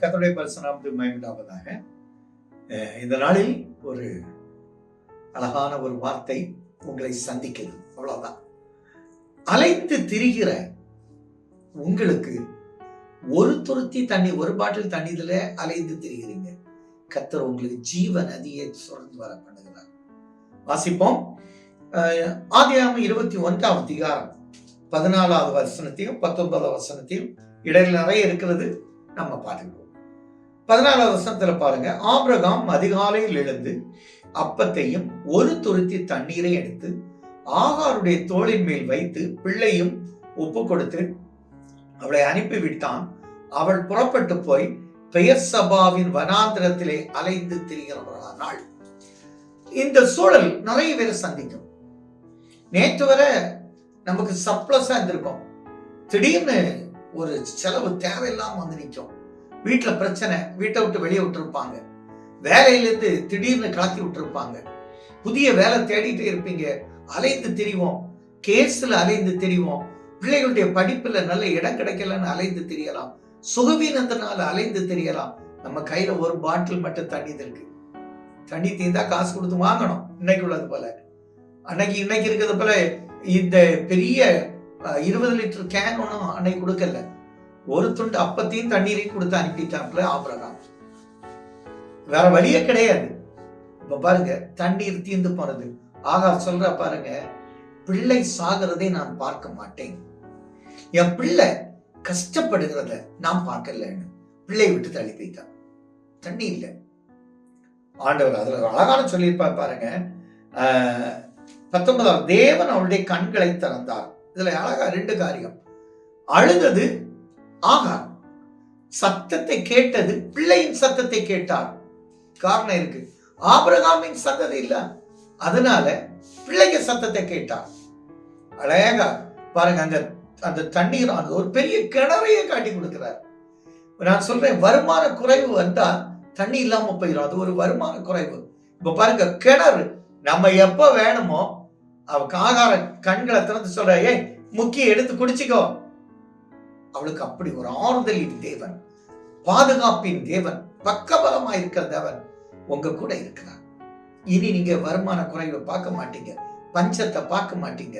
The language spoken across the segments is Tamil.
கத்தோடைய பரிசனாமத்து மயமிடாவதாக அஹ் இந்த நாளில் ஒரு அழகான ஒரு வார்த்தை உங்களை சந்திக்கிறது. அவ்வளவுதான். அலைத்து திரிகிற உங்களுக்கு ஒரு துருத்தி தண்ணி ஒரு பாட்டில் தண்ணீர்ல அலைந்து திரிகிறீங்க. கத்தர் உங்களுக்கு ஜீவ நதியை சுரந்து வர பண்ணுகிறார். வாசிப்போம். அஹ் இருபத்தி ஒன்றாம் அதிகாரம் பதினாலாவது வசனத்தையும் பத்தொன்பதாவது வசனத்தையும் இடையில் நிறைய இருக்கிறது. நம்ம பார்த்துக்கணும் பதினாலாவது வசனத்துல பாருங்க. ஆபிரகாம் அதிகாலையில் எழுந்து அப்பத்தையும் ஒரு துருத்தி தண்ணீரை எடுத்து ஆகாருடைய தோளின் மேல் வைத்து பிள்ளையும் ஒப்பு கொடுத்து அவளை அனுப்பிவிட்டான் அவள் புறப்பட்டு போய் பெயர் சபாவின் வனாந்திரத்திலே அலைந்து திரிகிறவர்களானாள். இந்த சூழல் நிறைய பேரை சந்திக்கும். நேற்று வரை நமக்கு சப்ளஸா இருந்திருக்கும். திடீர்னு ஒரு செலவு தேவையில்லாம வந்து நிற்கும். வீட்டுல பிரச்சனை வீட்டை விட்டு வெளியே விட்டுருப்பாங்க. வேலையிலேருந்து திடீர்னு கலத்தி விட்டுருப்பாங்க. புதிய வேலை தேடிட்டு இருப்பீங்க. அலைந்து திரிவோம். கேஸ்ல அலைந்து திரிவோம். பிள்ளைகளுடைய படிப்புல நல்ல இடம் கிடைக்கலன்னு அலைந்து தெரியலாம். சுகவீனத்தினால அலைந்து தெரியலாம். நம்ம கையில ஒரு பாட்டில் மட்டும் தண்ணி இருக்கு. தண்ணி தீர்ந்தா காசு கொடுத்து வாங்கணும். இன்னைக்கு உள்ளது போல. அன்னைக்கு இன்னைக்கு இருக்கிறது போல இந்த பெரிய அஹ், இருபது லிட்டர் கேன் ஒன்றும் அன்னைக்கு கொடுக்கல. ஒரு துண்டு அப்பத்தையும் தண்ணீரையும் கொடுத்து அனுப்பிட்டாப்ல ஆபிரகாம். வேற வழியே கிடையாது. இப்ப பாருங்க தண்ணீர் தீர்ந்து போனது. ஆகா சொல்ற பாருங்க பிள்ளை சாகிறதை நான் பார்க்க மாட்டேன். என் பிள்ளை கஷ்டப்படுகிறத நான் பார்க்கலன்னு பிள்ளை விட்டு தள்ளி போயிட்டான் தண்ணி இல்லை. ஆண்டவர் அதுல அழகான சொல்லியிருப்பார் பாருங்க. ஆஹ், பத்தொன்பதாம் தேவன் அவளுடைய கண்களை திறந்தார். இதுல அழகா ரெண்டு காரியம். அழுதது ஆகார் சத்தத்தை கேட்டது பிள்ளையின் சத்தத்தை கேட்டார். காரணம் இருக்கு. ஆபிரகாமின் சத்தத்தை இல்ல. அதனால பிள்ளைங்க சத்தத்தை கேட்டார். அழகா பாருங்க அங்க அந்த தண்ணீர் ஆனது ஒரு பெரிய கிணறையே காட்டி கொடுக்கிறார். நான் சொல்றேன் வருமான குறைவு வந்தா தண்ணி இல்லாம போயிடும். அது ஒரு வருமான குறைவு. இப்ப பாருங்க கிணறு. நம்ம எப்ப வேணுமோ அவ ஆகார கண்களை திறந்து சொல்ற ஏய் முக்கிய எடுத்து குடிச்சுக்கோ. அவளுக்கு அப்படி ஒரு ஆறுதலின் தேவன் பாதுகாப்பின் தேவன் பக்கபலமா இருக்கிற தேவன் உங்க கூட இருக்கிறார் இனி நீங்க வருமான குறைவை பார்க்க மாட்டீங்க. பஞ்சத்தை பார்க்க மாட்டீங்க.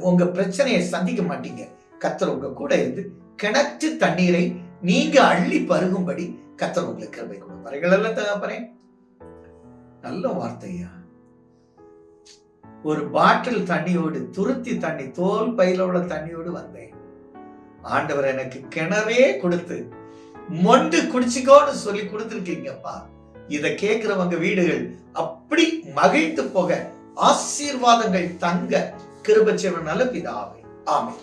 உங்க பிரச்சனையை சந்திக்க மாட்டீங்க. கத்தர் உங்க கூட இருந்து கிணற்று தண்ணீரை நீங்க அள்ளி பருகும்படி கத்தர் உங்களுக்கு கிருபை கொடுப்பார்கள் தகப்பறேன் நல்ல வார்த்தையா ஒரு பாட்டில் தண்ணியோடு துருத்தி தண்ணி தோல் பயிலோட தண்ணியோடு வந்தேன். ஆண்டவர் எனக்கு கிணறே கொடுத்து மொண்டு குடிச்சுக்கோன்னு சொல்லி கொடுத்துருக்கீங்கப்பா. இத கேட்கிறவங்க வீடுகள் அப்படி மகிழ்ந்து போக ஆசீர்வாதங்கள் தங்க கிருபச்சவன் பிதாவை. ஆமை